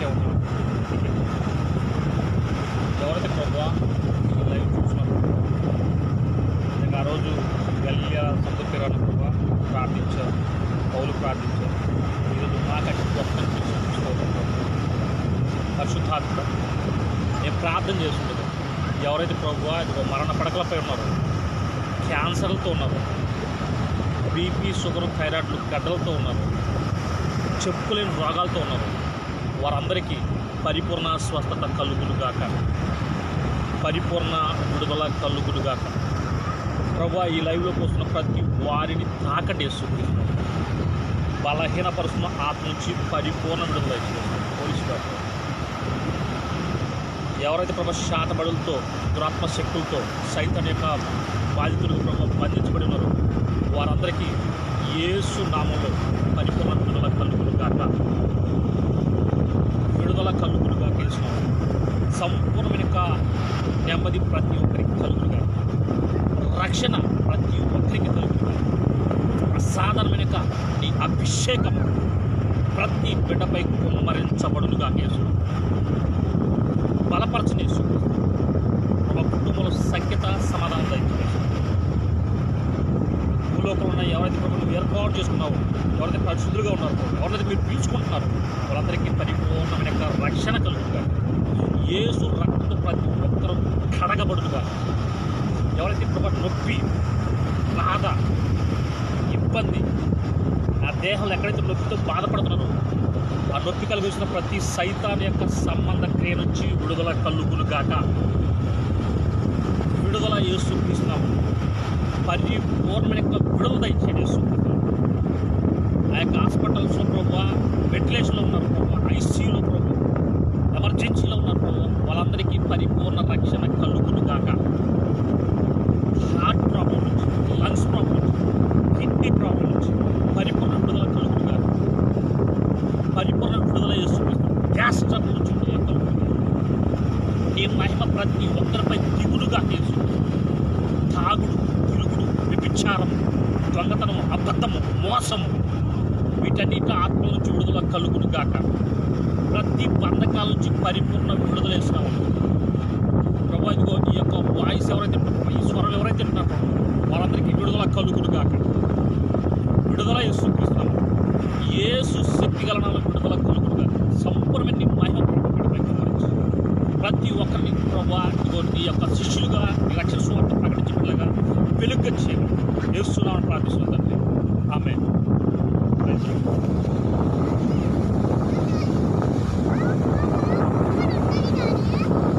వాక్యం ఎవరైతే ప్రభా లైవ్ చూసినప్పుడు నిజంగా ఆ రోజు గల్లియ సముద్ర తీరాన ప్రభా ప్రార్థించారు పౌలు ప్రార్థించారు ఈరోజు మాకంటే గొప్ప చూసుకోవాలి పరిశుద్ధాత్మ నేను ప్రార్థన చేస్తుండదు ఎవరైతే ప్రభు ఇదిగో మరణ పడకలపై ఉన్నారో క్యాన్సర్లతో ఉన్నారు బీపీ షుగర్ థైరాయిడ్లు గడ్డలతో ఉన్నారు చెప్పులేని రోగాలతో ఉన్నారు వారందరికీ పరిపూర్ణ స్వస్థత కలుగులుగాక పరిపూర్ణ విడుదల కలుగులుగాక ప్రభా ఈ లైవ్లోకి వస్తున్న ప్రతి వారిని తాకటి వేసుకుంటున్నాం. బలహీనపరుస్తున్న ఆత్మ నుంచి పరిపూర్ణ విడుదల పోలీసు గారు ఎవరైతే ప్రభా శాతబడులతో దురాత్మ శక్తులతో సైతం యొక్క బాధితులకు ప్రభావ బంధించబడి ఉన్నారో వారందరికీ యేసు నామంలో పరిపూర్ణ విడుదల కలుగులుగాక గాక విడుదల కలుగులు గాక వేసినాం సంపూర్ణమైన యొక్క నెమ్మది ప్రతి ఒక్కరికి కలుగులుగా రక్షణ ప్రతి ఒక్కరికి కలుగులుగా అసాధారణమైన నీ అభిషేకం ప్రతి బిడ్డపై కుమ్మరించబడునుగా యేసు. బలపరచని యేసు. ఒక కుటుంబంలో సఖ్యత సమాధానం దయచేసి భూలోకంలో ఉన్న ఎవరైతే ప్రభు ఏర్పాటు చేసుకున్నావు ఎవరైతే పరిశుద్ధులుగా ఉన్నారు ఎవరైతే మీరు పీల్చుకుంటున్నారు వాళ్ళందరికీ పరిపూర్ణమైన యొక్క రక్షణ కలుగుగా యేసు రక్తంతో ప్రతి ఒక్కరూ కడగబడుగా ఎవరైతే ప్రభు నొప్పి బాధ ఇబ్బంది ఆ దేహంలో ఎక్కడైతే నొప్పితో బాధపడుతున్నారో ఆ నొప్పి కలిగించిన ప్రతి సైతాన్ యొక్క సంబంధ క్రియ నుంచి విడుదల కలుగులు గాక విడుదల యేసు క్రీస్తున్నాము పరిపూర్ణమైన యొక్క విడుదల దయచేయండి యేసు ఆ యొక్క హాస్పిటల్స్లో ప్రభావ వెంటిలేషన్లో ఉన్నారు ప్రభావ ఐసీయూలో ప్రభావ ఎమర్జెన్సీలో ఉన్నారు ప్రభావ వాళ్ళందరికీ పరిపూర్ణ రక్షణ కలుగులు గాక హార్ట్ ప్రాబ్లం నుంచి లంగ్స్ ప్రాబ్లం నుంచి కిడ్నీ ప్రాబ్లం నుంచి పరిపూర్ణ విడుదల కలుగులు గాక పరిపూర్ణ విడుదల చేసుకుంటాం గ్యాస్ ట్రబుల్ నుంచి విడుదల కలుగులు నీ మహిమ ప్రతి ఒక్కరిపై దిగులుగా తెలుసు. తాగుడు తిరుగుడు విభిచారము దొంగతనము అబద్ధము మోసము వీటన్నిటి ఆత్మ నుంచి విడుదల కలుగును గాక ప్రతి బంధకాల నుంచి పరిపూర్ణ విడుదల వేసినాము ప్రభు ఇదిగో ఈ యొక్క వాయిస్ ఎవరైతే ఈ స్వరం ఎవరైతే వింటున్నారో వాళ్ళందరికీ విడుదల కలుగును గాక విడుదల యేసుక్రీస్తున్నాము ఏసు శక్తి గలనాలు విడుదల కలుగును గాక సంపూర్ణమైన మహిమ ప్రతి ఒక్కరిని ప్రభా ఇదిగో నీ యొక్క శిష్యులుగా నీ రక్షణ సువార్త ప్రకటించినట్లుగా వెలుగ్గా చేయాలి యేసునామని ప్రార్థిస్తున్నాను తండ్రి. ఆమె